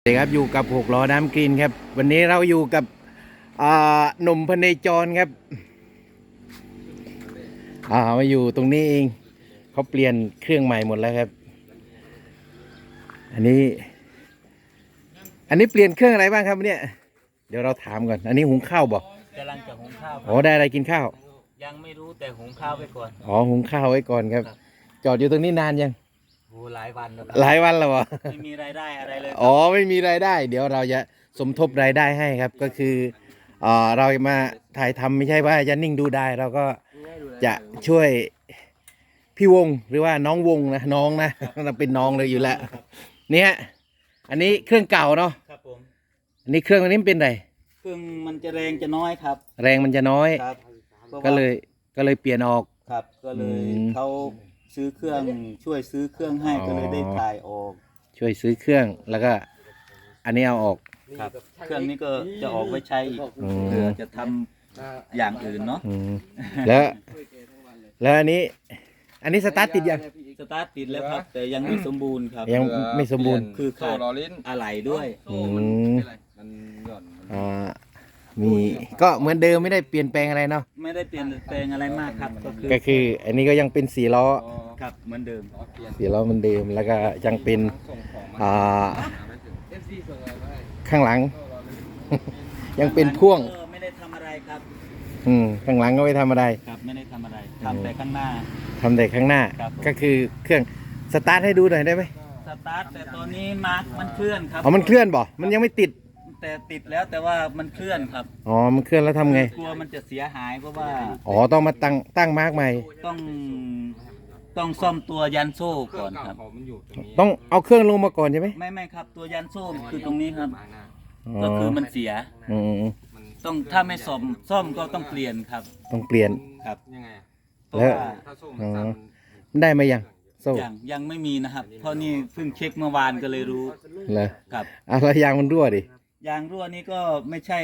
สวัสดีครับอยู่กับหกล้อน้ำกรีนครับ วันนี้เราอยู่กับอ่าหนุ่มพเนจรครับอ่ามาอยู่ตรงนี้เองเขาเปลี่ยนเครื่องใหม่หมดแล้วครับ อันนี้ อันนี้เปลี่ยนเครื่องอะไรบ้างครับเนี่ย เดี๋ยวเราถามก่อน อันนี้หุงข้าวบอกกำลังจะหุงข้าวคอ๋รัอบได้อะไรกินข้าว ยังไม่รู้แต่หุงข้าวไปก่อนอ๋อหุงข้าวไว้ก่อนครับครับจอดอยู่ตรงนี้นานยัง โหหลายวันแล้วคหรับลายวันแล้วเหรอ ไม่มีรายได้อะไรเลยอ๋อไม่มีรายได้ เดี๋ยวเราจะสมทบรายได้ให้ครับก็คือเอ่อเรามาถ่ายทำไม่ใช่ว่าจะนิ่งดูได้ เราก็จะช่วยพี่วงหรือว่าน้องวงนะน้องนะ เราเป็นน้องเลยอยู่แล้วเนี่ยอันนี้เครื่องเก่าเนาะครับผมอันนี้เครื่องอันนี้มันเป็นไรเครื่องมันจะแรงจะน้อยครับแรงมันจะน้อย ครับพราะว่าก็เลยก็เลยเปลี่ยนออก ครับก็เลยอืม เขา ซื้อเครื่องช่วยซื้อเครื่องให้อ๋อก็เลยได้ถ่ายออกช่วยซื้อเครื่องแล้วก็ อันนี้เอาออก ครับ เครื่องนี้ก็จะออกไว้ใช้อีกอืมเพื่อจะทำอย่างอื่นเนาะอืมแล้วแล้วอันนี้ อันนี้สตาร์ทติดยังสตาร์ทติดแล้วครับ แต่ยังไม่สมบูรณ์ครับ ยังไม่สมบูรณ์คือขาดโซ่ล้อลิ้นอะไหล่ด้วย อืมมันหย่อนมันอ่า มีก็เหมือนเดิมไม่ได้เปลี่ยนแปลงอะไรเนาะไม่ได้เปลี่ยนแปลงอะไรมากครับ ก็คือก็คืออันนี้ก็ยังเป็นสีล้อครับเหมือนเดิมล้อเปลี่ยนสีล้อเหมือนเดิมแล้วก็ยังเป็นส่งของมาอ่าไม่ถึง FC ส่งอะไรมาให้ข้างหลัง ยังเป็นพ่วงก็ไม่ได้ทำอะไรครับอืมข้างหลังก็ไม่ทำอะไรครับไม่ได้ทำอะไรทำแต่ข้างหน้าทำแต่ข้างหน้าครับผมก็คือเครื่องสตาร์ทให้ดูหน่อยได้ไหมสตาร์ทแต่ตอนนี้มาร์คมันเคลื่อนครับอ๋อมันเคลื่อนบ่มันยังไม่ติด แต่ติดแล้วแต่ว่ามันเคลื่อนครับอ๋อ มันเคลื่อนแล้วทำไง กลัวมันจะเสียหายเพราะว่าอ๋อ ต้องมาตั้งตั้งมาร์กใหม่ ต้องต้องซ่อมตัวยันโซ่ก่อนครับของมันอยู่ตรงนี้ต้องเอาเครื่องลงมาก่อนใช่ไหมไม่ไม่ครับ ตัวยันโซ่คือตรงนี้ครับมาหน้าอ๋อก็คือมันเสียอืมมันต้องถ้าไม่ซ่อมซ่อมก็ต้องเปลี่ยนครับต้องเปลี่ยน ครับยังไงอะเพราะแล้ว ว่าถ้าโซ่มันสั้นอ๋อมันได้ไหมยังโซ่ยังยังไม่มีนะครับ เพราะนี่เพิ่งเช็คเมื่อวานก็เลยรู้เหรอครับอะแล้วยางมันรั่วดิ ยางรั่วนี่ก็ไม่ใช่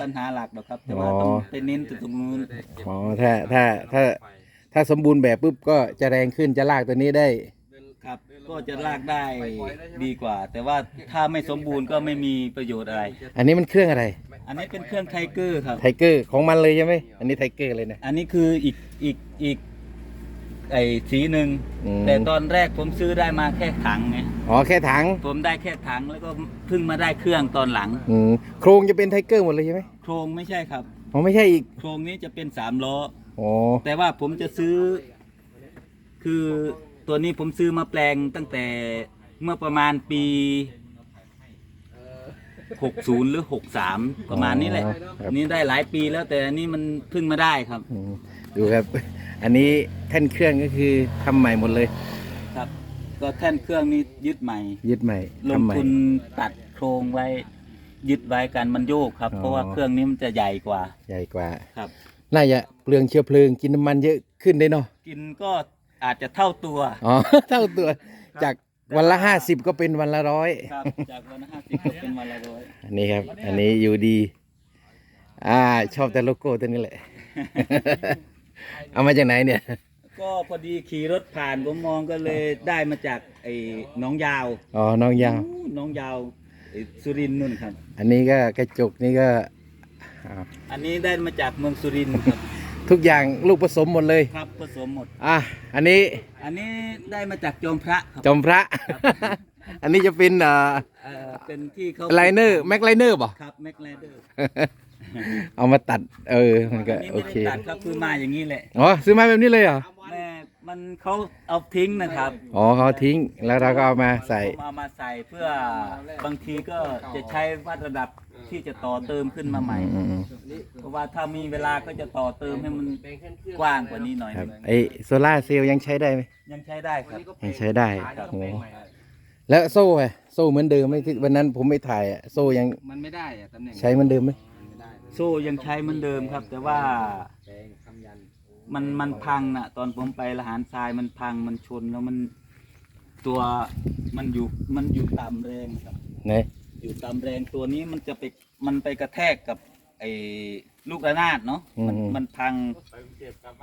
ปัญหาหลักหรอกครับ แต่ว่าอ๋อต้องไปเน้นตรงนู้นอ๋อถ้าถ้าถ้าถ้าสมบูรณ์แบบปุ๊บก็จะแรงขึ้นจะลากตัวนี้ได้ ครับ ก็จะลากได้ดีกว่า แต่ว่าถ้าไม่สมบูรณ์ก็ไม่มีประโยชน์อะไร อันนี้มันเครื่องอะไรอันนี้เป็นเครื่องไทเกอร์ครับไทเกอร์ของมันเลยใช่ไหมอันนี้ไทเกอร์เลยนะ อันนี้คืออีกอีกอีก ไอ้สีหนึ่งอืม แต่ตอนแรกผมซื้อได้มาแค่ถังไงอ๋อแค่ถังผมได้แค่ถังแล้วก็เพิ่งมาได้เครื่องตอนหลัง อืมโครงจะเป็นไทเกอร์หมดเลยใช่ไหมโครงไม่ใช่ครับ อ๋อไม่ใช่อีกโครงนี้จะเป็นสามล้อ อ๋อแต่ว่าผมจะซื้อ คือตัวนี้ผมซื้อมาแปลงตั้งแต่เมื่อประมาณปี 60 หรือ 63 ประมาณนี้แหละครับนี่ได้หลายปีแล้วแต่อันนี้มันเพิ่งมาได้ครับ อืมดูครับ อันนี้แท่นเครื่องก็คือทำใหม่หมดเลย ครับก็แท่นเครื่องนี้ยึดใหม่ ยึดใหม่ลงทำใหม่ ทุนตัดโครงไว้ ยึดไว้กันมันโยกครับ อ๋อ เพราะว่าเครื่องนี้มันจะใหญ่กว่าใหญ่กว่า ครับ น่าจะเปลืองเชื้อเพลิงกินน้ำมันเยอะขึ้นได้เนาะกินก็อาจจะเท่าตัวอ๋อ เท่าตัวจากวันละห้าสิบก็เป็นวันละร้อยครับ จากวันห้าสิบก็เป็นวันละร้อยอันนี้ครับ อันนี้อยู่ดี อ่า ชอบแต่โลโก้ตัวนี้แหละ เอามาจากไหนเนี่ย ก็พอดีขี่รถผ่านผมมองก็เลยได้มาจากไอ้หน้องยาวอ๋อ น้องยาว อู้หน้องยาวไอ้สุรินทร์นู่นครับ อันนี้ก็กระจกนี่ก็อ่าอันนี้ได้มาจากเมืองสุรินทร์ครับ ทุกอย่างลูกผสมหมดเลย ครับผสมหมด อะ อันนี้อันนี้ได้มาจากจอมพระครับจอมพระ อันนี้จะเป็นเอ่อเอ่อเป็นที่เขาไลเนอร์แม็กไลเนอร์ป่ะ ครับแม็กไลเดอร์ เอามาตัด เออ มันก็อันนี้โอไม่เคได้ตัดครับคือมาอย่างนี้แหละ อ๋อ ซื้อมาแบบนี้เลยเหรอแม่มันเขาเอาทิ้งนะครับ อ๋อเขาทิ้ง แล้วเราก็เอามาใส่ผมเอามาใส่เพื่อบางทีก็จะใช้วัดระดับที่จะต่อเติมขึ้นมาใหม่อืมอืมเพราะว่าถ้ามีเวลาก็จะต่อเติมให้มันกว้างกว่านี้หน่อยครับหนึ่งไอโซล่าร์เซลล์ยังใช้ได้ไหมยังใช้ได้ครับ ยังใช้ได้โอ้แล้วโซ่อะโซ่เหมือนเดิมไหมที่วันนั้นผมไม่ถ่ายอะโซ่ยังมันไม่ได้อะตำแหน่งใช้เหมือนเดิมไหม โซ่ยังใช้เหมือนเดิมครับ แต่ว่าแปลงคำยันมันมันพังน่ะตอนผมไปละหารทรายมันพังมันชนแล้วมันตัวมันอยู่มันอยู่ต่ำแรงครับ ไหนอยู่ต่ำแรงตัวนี้มันจะไปมันไปกระแทกกับไอ้ลูกระนาดเนาะมันมันพัง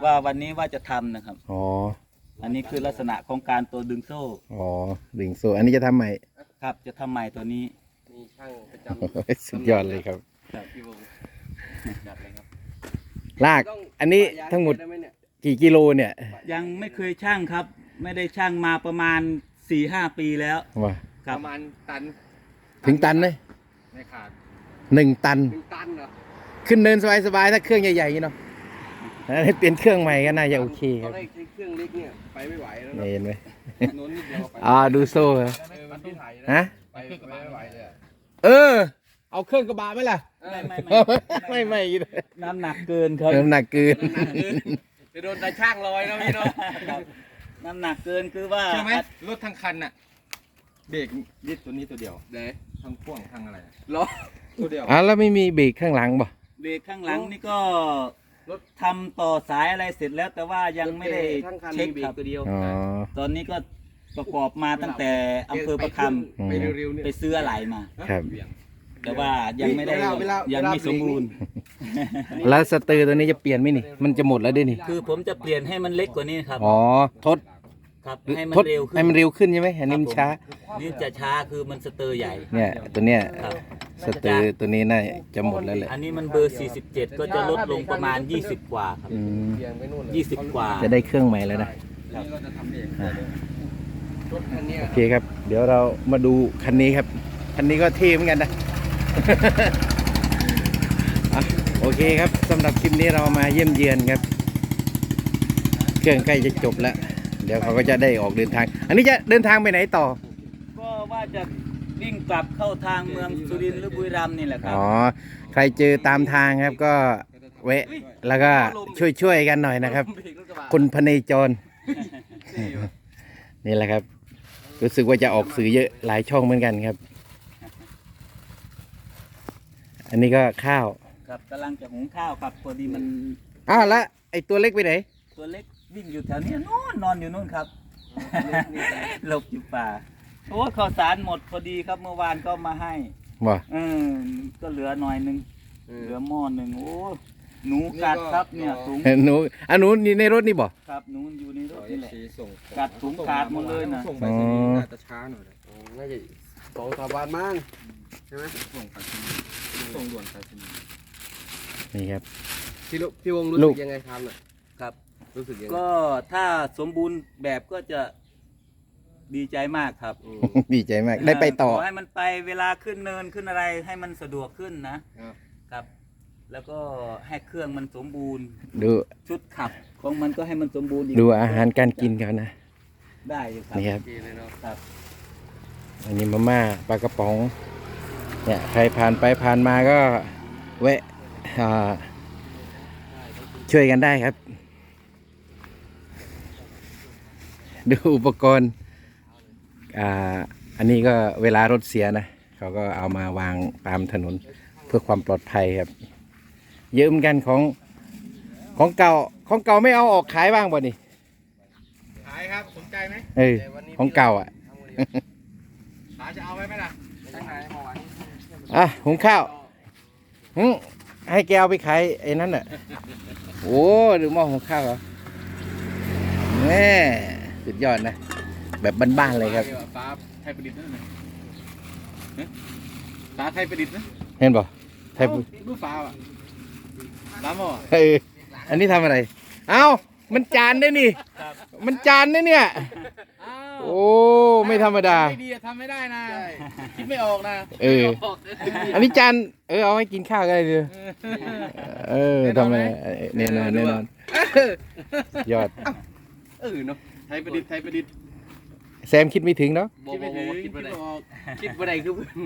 ว่าวันนี้ว่าจะทำนะครับ อ๋อ อันนี้คือลักษณะของการตัวดึงโซ่อ๋อดึงโซ่อันนี้จะทำใหม่ ครับ จะทำใหม่ตัวนี้ มีช่างประจสุดยอดเลยครับำพี่วง จัดเลยครับลาก อันนี้ทั้งหมดได้ไหมเนี่ยกี่กิโลเนี่ย ยังไม่เคยช่างครับ ไม่ได้ช่างมาประมาณ4ี่ห้าปีแล้วว่าคปรับระมาณตัน ถึงตันไหมไม่ขาดหนึ่งตันถึงตันเหรอขึ้นเนินสบายๆถ้าเครื่องใหญ่ๆอย่างนี้เนาะถ้าเปลี่ยนเครื่องใหม่ก็น่าจะโอเคคตอรันบแรกใช้เครื่องเล็กเนี่ยไปไม่ไหวแล้วนี่เห็นไหมโน้นนิดเดียวไปอ่าดูโซ่ครับเออมันต้องถ่ายฮะไปไม่ไหวเลยอะเออ เอาเครื่องกระบะไหมล่ะไม่ไม่ไม่ไม่น้ำหนักเกินครับน้ำหนักเกินจะโดนตาช่างลอยนะพี่เนาะครับน้ำหนักเกินคือว่าใช่ไหมรถทั้งคันน่ะเบรกยึดตัวนี้ตัวเดียวเด้ทั้งพ่วงทั้งอะไรล้อตัวเดียวอ่าแล้วไม่มีเบรกข้างหลังบ่เบรกข้างหลังนี่ก็รถทำต่อสายอะไรเสร็จแล้ว แต่ว่ายังไม่ได้ทั้งคันเช็คมีเบรคกรับตัวเดียวอ๋อตอนนี้ก็ประกอบมาตั้งแต่อำเภอประคไปเร็วๆำเนี่ยไปซื้ออะไรมาครับ แต่ว่ายังไม่ได้เวลาเวลายังไม่เวลาสมบูรณ์ แล้วสเตอร์ตัวนี้จะเปลี่ยนไหมนี่มันจะหมดแล้วด้วยนี่คือผมจะเปลี่ยนให้มันเล็กกว่านี้ครับอ๋อทดครับให้มันทดเร็วขึ้นให้มันเร็วขึ้นใช่ไหมอันนี้มันช้า นี่จะช้าคือมันสเตอร์ใหญ่ เนี่ยตัวเนี้ยครับสเตอร์ตัวนี้น่าจะหมดแล้วแหละอันนี้มันเบอร์ 47 ก็จะลดลงประมาณ 20 กว่าครับอืมเบี่ยงไปนู่นเลย20 กว่า จะได้เครื่องใหม่แล้วนะทีนี้เราจะทำเองรถคันเนี้ยโอเคครับ เดี๋ยวเรามาดูคันนี้ครับ คันนี้ก็เท่เหมือนกันนะอะ โอเคครับสำหรับคลิปนี้เรามาเยี่ยมเยือนครับ เครื่องใกล้จะจบแล้ว เดี๋ยวเขาก็จะได้ออกเดินทาง อันนี้จะเดินทางไปไหนต่อ ก็ว่าจะวิ่งกลับเข้าทางเมืองสุรินทร์หรือบุรีรัมย์นี่แหละครับอ๋อใครเจอตามทางครับก็แวะแล้วก็ช่วยช่วยๆกันหน่อยนะครับเบรกรถกระบะคนพเนจร นี่แหละครับ รู้สึกว่าจะออกสื่อเยอะหลายช่องเหมือนกันครับ อันนี้ก็ข้าวครับกำลังจะหุงข้าวครับพอดีมันอ้าวแล้วไอ้ตัวเล็กไปไหน ตัวเล็กวิ่งอยู่แถวนี้นู่นนอนอยู่นู่นครับ หลบอยู่ป่าโอ้ข้าวสารหมดพอดีครับเมื่อวานก็มาให้บ่เออก็เหลือหน่อยหนึงเอเหอลือหม้อหนึ่งโอ้หนูกัดครับเนี่ยถุงหนูอันหนูนี่ในรถนี่บ่ ครับหนูอยู่ในรถนี่แหละส่งกัดถุงขาดหมดเลยน่ะส่งไปสนีย์น่าจะช้าหน่อยนะน่าจะสองสามวันมั้งใช่ไหมส่งไปสนีย์ส่งด่วนไปสนีย์นี่ครับ พี่ลุพี่วงรู้ลูสึก กยังไงทำน่ะครับ รู้สึกยังไงก็ถ้าสมบูรณ์แบบก็จะดีใจมากครับอืมดีใจมาก ได้ไปต่อ ขอให้มันไปเวลาขึ้นเนินขึ้นอะไรให้มันสะดวกขึ้นนะ ครับ ครับ แล้วก็ให้เครื่องมันสมบูรณ์ ดูชุดขับของมันก็ให้มันสมบูรณ์อีกดูอาหารการกินกันนะ ได้อยู่ครับนี่ครับโอเคเลยเนาะ ครับ อันนี้มาม่าปลากระป๋อง เนี่ยใครผ่านไปผ่านมาก็แวะอ่าช่วยกันได้ครับ ดูอุปกรณ์อ่าอันนี้ก็เวลารถเสียนะ เขาก็เอามาวางตามถนนเพื่อความปลอดภัยครับ เยอะเหมือนกันของของเก่าของเก่าไม่เอาออกขายบ้างบ่นี่ขายครับสนใจไหมเออของเก่าอะขายจะเอาไว้ไหมล่ะตั้งไหนเมื่อวาน อะหุงข้าวหึให้แกเอาไปขายไอ้นั่นน่ะโอ้ดูหม้อหุงข้าวเหรอแม่สุดยอดนะ แบบบ้านๆเลยครับฟ้าไทยประดิษฐ์นั่นน่ะฮะฟ้าไทยประดิษฐ์นะเห็นป่ะไทยเอ้ารูปฟ้าอะฟ้าหม้อเอออันนี้ทำอะไร เอ้ามันจานได้นี่ครับมันจานได้เนี่ย โอ้ไม่ธรรมดา ไม่ดีอะทำไม่ได้นะ คิดไม่ออกนะเอออันนี้จานเออเอาให้กินข้าวก็ได้เลยเออทำไมแน่นอนแน่นอนยอดเออเนาะไทยประดิษฐ์ไทยประดิษฐ์แซมคิดไม่ถึงเนาะคิดไม่ถึงคิดไม่ออกคิดบ่ได้คือเพื่อน